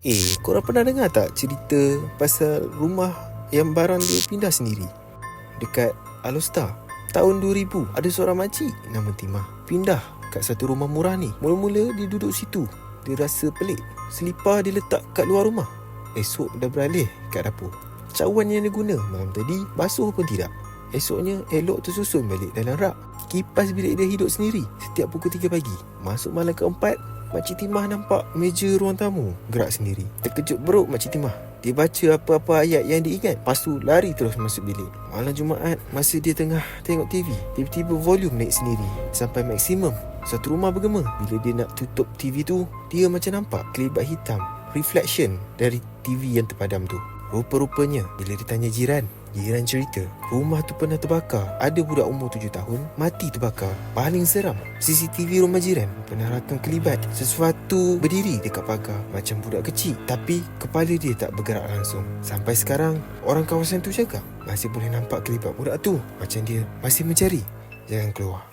Eh, korang pernah dengar tak cerita pasal rumah yang barang dia pindah sendiri? Dekat Alostar. Tahun 2000, ada seorang makcik nama Timah. Pindah kat satu rumah murah ni. Mula-mula dia duduk situ. Dia rasa pelik. Selipar dia letak kat luar rumah. Esok dah beralih kat dapur. Cawan yang dia guna malam tadi basuh pun tidak. Esoknya elok tersusun balik dalam rak. Kipas bilik dia hidup sendiri setiap pukul 3 pagi. Masuk malam keempat, Makcik Timah nampak meja ruang tamu gerak sendiri. Terkejut beruk Makcik Timah. Dia baca apa-apa ayat yang dia ingat. Lepas tu lari terus masuk bilik. Malam Jumaat, masa dia tengah tengok TV, tiba-tiba volume naik sendiri sampai maksimum. Satu rumah bergema. Bila dia nak tutup TV tu, dia macam nampak kelibat hitam. Reflection dari TV yang terpadam tu. Rupa-rupanya, bila ditanya jiran, jiran cerita, rumah tu pernah terbakar. Ada budak umur 7 tahun, mati terbakar. Paling seram, CCTV rumah jiran pernah rakam kelibat. Sesuatu berdiri dekat pagar macam budak kecil. Tapi kepala dia tak bergerak langsung. Sampai sekarang, orang kawasan tu cakap masih boleh nampak kelibat budak tu. Macam dia masih mencari jalan keluar.